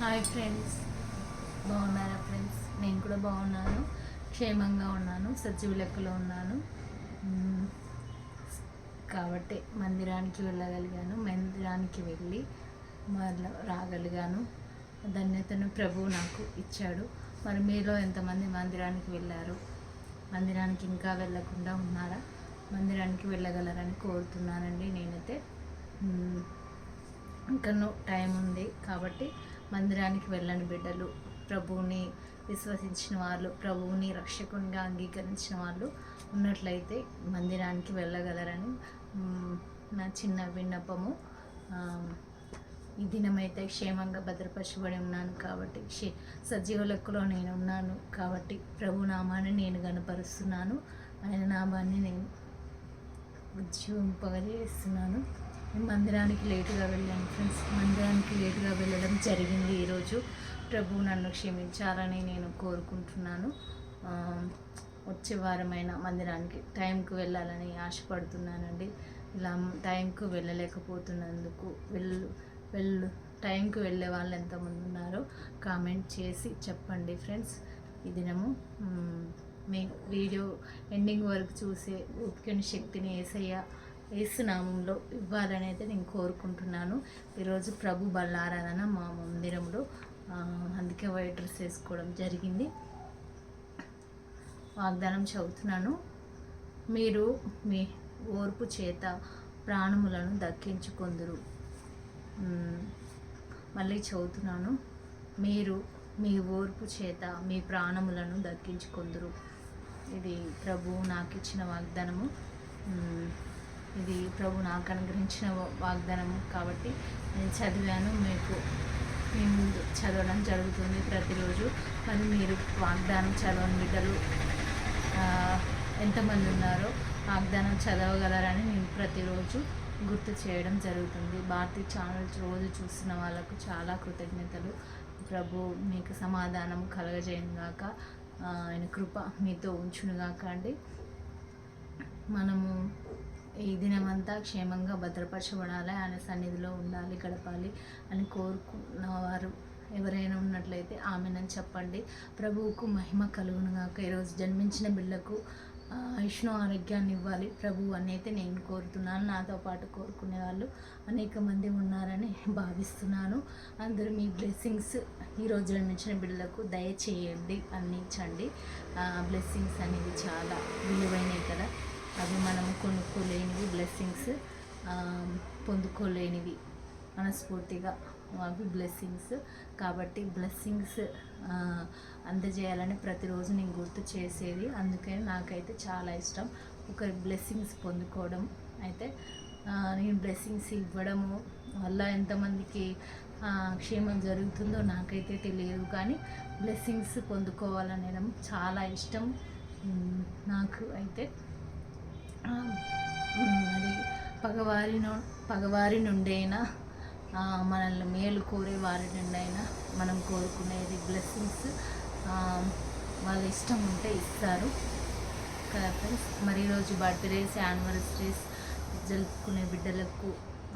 Hi friends బాగున్నారా friends నేను కూడా బాగున్నాను. క్షేమంగా ఉన్నాను. సజీవ లెక్కలో ఉన్నాను. కాబట్టి మందిరానికి వెళ్ళగలిగాను. మందిరానికి వెళ్ళి మరలా రాగలిగాను. ధన్యతను ప్రభువు నాకు ఇచ్చాడు. మరి మీలో ఎంతమంది మందిరానికి వెళ్ళారు? మందిరానికి ఇంకా వెళ్ళకుండా ఉన్నారా? మందిరానికి వెళ్ళగలరని కోరుతున్నానండి నేనైతే. మ్మ్. ఇంకా టైం ఉంది కాబట్టి మందిరానికి వెళ్ళని బిడ్డలు ప్రభువుని విశ్వసించిన వాళ్ళు ప్రభువుని రక్షకునిగా అంగీకరించిన వాళ్ళు ఉన్నట్లయితే మందిరానికి వెళ్ళగలరని నా చిన్న విన్నపము. ఈ దినమైతే క్షేమంగా భద్రపరచబడి ఉన్నాను కాబట్టి క్షే సజీవ లెక్కలో నేను ఉన్నాను కాబట్టి ప్రభు నామాన్ని నేను గనపరుస్తున్నాను ఆయన నామాన్ని నేను ఉజ్జీవింపజేస్తున్నాను. మందిరానికి లేటుగా వెళ్ళాను ఫ్రెండ్స్. మందిరానికి లేటుగా వెళ్ళడం జరిగింది ఈరోజు. ప్రభు నన్ను క్షమించాలని నేను కోరుకుంటున్నాను. వచ్చే వారమైన మందిరానికి టైంకు వెళ్ళాలని ఆశపడుతున్నానండి. ఇలా టైంకు వెళ్ళలేకపోతున్నందుకు వెళ్ళు వెళ్ళు టైంకు వెళ్ళే వాళ్ళు ఎంతమంది ఉన్నారో కామెంట్ చేసి చెప్పండి ఫ్రెండ్స్. ఈ దినము మీ వీడియో ఎండింగ్ వరకు చూసే ఊపికని శక్తిని ఏసయ్య ఏసునామంలో ఇవ్వాలని అయితే నేను కోరుకుంటున్నాను. ఈరోజు ప్రభు బల్లారాధన మా మందిరంలో. అందుకే వైట్ డ్రెస్ వేసుకోవడం జరిగింది. వాగ్దానం చదువుతున్నాను. మీరు మీ ఓర్పు చేత ప్రాణములను దక్కించుకొందురు. మళ్ళీ చదువుతున్నాను. మీరు మీ ఓర్పు చేత మీ ప్రాణములను దక్కించుకొందురు. ఇది ప్రభు నాకు ఇచ్చిన వాగ్దానము ఇది ప్రభు నాకు అనుగ్రహించిన వాగ్దానం కాబట్టి నేను చదివాను. మీకు మీ ముందు చదవడం జరుగుతుంది ప్రతిరోజు. మరి మీరు వాగ్దానం చదవని బిడ్డలు ఎంతమంది ఉన్నారో వాగ్దానం చదవగలరని నేను ప్రతిరోజు గుర్తు చేయడం జరుగుతుంది. భారతీ ఛానల్ రోజు చూస్తున్న వాళ్ళకు చాలా కృతజ్ఞతలు. ప్రభు మీకు సమాధానం కలగజేయను గాక. ఆయన కృప మీతో ఉంచునుగాక అండి. మనము ఈ దినమంతా క్షేమంగా భద్రపరచబడాలి. ఆయన సన్నిధిలో ఉండాలి గడపాలి అని కోరుకున్న వారు ఎవరైనా ఉన్నట్లయితే ఆమెనని చెప్పండి. ప్రభువుకు మహిమ కలుగును గాక. ఈరోజు జన్మించిన బిడ్డకు ఆయుష్ను ఆరోగ్యాన్ని ఇవ్వాలి. ప్రభు అని అయితే నేను కోరుతున్నాను. నాతో పాటు కోరుకునే వాళ్ళు అనేక మంది ఉన్నారని భావిస్తున్నాను. అందరూ మీ బ్లెస్సింగ్స్ ఈరోజు జన్మించిన బిడ్డలకు దయచేయండి అందించండి. బ్లెస్సింగ్స్ అనేది చాలా విలువైనవి కదా. అవి మనం కొనుక్కోలేనివి బ్లెస్సింగ్స్ పొందుకోలేనివి మనస్ఫూర్తిగా అవి బ్లెస్సింగ్స్ కాబట్టి బ్లెస్సింగ్స్ అందజేయాలని ప్రతిరోజు నేను గుర్తు చేసేది. అందుకని నాకైతే చాలా ఇష్టం ఒక బ్లెస్సింగ్స్ పొందుకోవడం. అయితే నేను బ్లెస్సింగ్స్ ఇవ్వడము వల్ల ఎంతమందికి క్షేమం జరుగుతుందో నాకైతే తెలియదు. కానీ బ్లెస్సింగ్స్ పొందుకోవాలనడం చాలా ఇష్టం. నాకు అయితే మరి పగవారి పగవారి నుండైనా మనల్ని మేలు కోరే వారి నుండైనా మనం కోరుకునేది బ్లెస్సింగ్స్ వాళ్ళ ఇష్టం ఉంటే ఇస్తారు. కదా ఫ్రెండ్స్ మరి ఈరోజు బర్త్డేస్ యానివర్సరీస్ జరుపుకునే బిడ్డలకు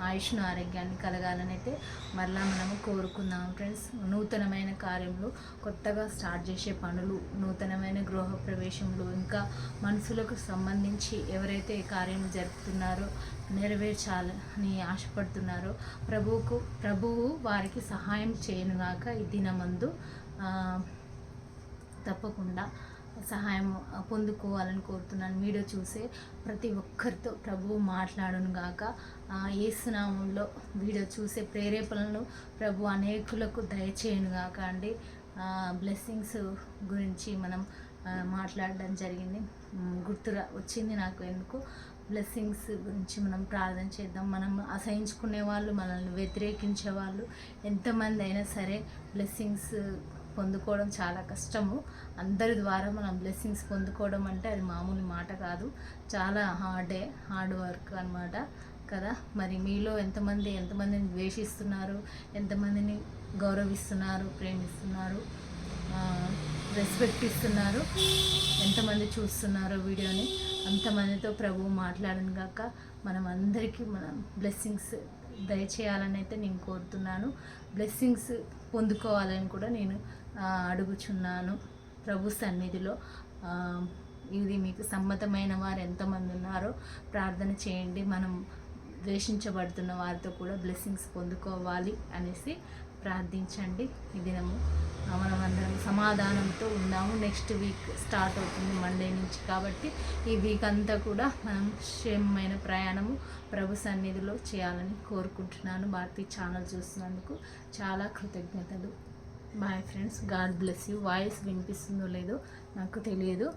ఆయుష్ను ఆరోగ్యాన్ని కలగాలని అయితే మరలా మనము కోరుకుందాం ఫ్రెండ్స్. నూతనమైన కార్యములు కొత్తగా స్టార్ట్ చేసే పనులు నూతనమైన గృహప్రవేశములు ఇంకా మనసులకు సంబంధించి ఎవరైతే కార్యం జరుపుతున్నారో నెరవేర్చాలని ఆశపడుతున్నారో ప్రభువుకు ప్రభువు వారికి సహాయం చేయనుగాక ఈ దినమందు తప్పకుండా సహాయం పొందుకోవాలని కోరుతున్నాను. వీడియో చూసే ప్రతి ఒక్కరితో ప్రభువు మాట్లాడను గాక. ఏసునామంలో వీడియో చూసే ప్రేరేపణలను ప్రభు అనేకులకు దయచేయను గాక అండి. బ్లెస్సింగ్స్ గురించి మనం మాట్లాడడం జరిగింది. గుర్తు వచ్చింది నాకు ఎందుకు? బ్లెస్సింగ్స్ గురించి మనం ప్రార్థన చేద్దాం. మనం అసహించుకునే వాళ్ళు మనల్ని వ్యతిరేకించే వాళ్ళు ఎంతమంది అయినా సరే బ్లెస్సింగ్స్ పొందుకోవడం చాలా కష్టము. అందరి ద్వారా మనం బ్లెస్సింగ్స్ పొందుకోవడం అంటే అది మామూలు మాట కాదు. చాలా హార్డే హార్డ్ వర్క్ అన్నమాట కదా. మరి మీలో ఎంతమంది ఎంతమందిని ద్వేషిస్తున్నారు? ఎంతమందిని గౌరవిస్తున్నారు ప్రేమిస్తున్నారు? రెస్పెక్ట్ ఇస్తున్నారు. ఎంతమంది చూస్తున్నారో వీడియోని. అంతమందితో ప్రభు మాట్లాడను గాక. మనం అందరికీ మనం బ్లెస్సింగ్స్ దయచేయాలని అయితే నేను కోరుతున్నాను. బ్లెస్సింగ్స్ పొందుకోవాలని కూడా నేను అడుగుచున్నాను ప్రభు సన్నిధిలో. ఇది మీకు సమ్మతమైన వారు ఎంతమంది ఉన్నారో ప్రార్థన చేయండి. మనం ద్వేషించబడుతున్న వారితో కూడా బ్లెస్సింగ్స్ పొందుకోవాలి అనేసి ప్రార్థించండి. ఈ దినము మనం అందరం సమాధానంతో ఉందాము నెక్స్ట్ వీక్ స్టార్ట్ అవుతుంది మండే నుంచి కాబట్టి ఈ వీక్ అంతా కూడా మనం క్షేమమైన ప్రయాణము ప్రభు సన్నిధిలో చేయాలని కోరుకుంటున్నాను. భారతీ ఛానల్ చూస్తున్నందుకు చాలా కృతజ్ఞతలు. Bye friends God bless you voice వినిపిస్తుందో లేదో నాకు తెలియదు.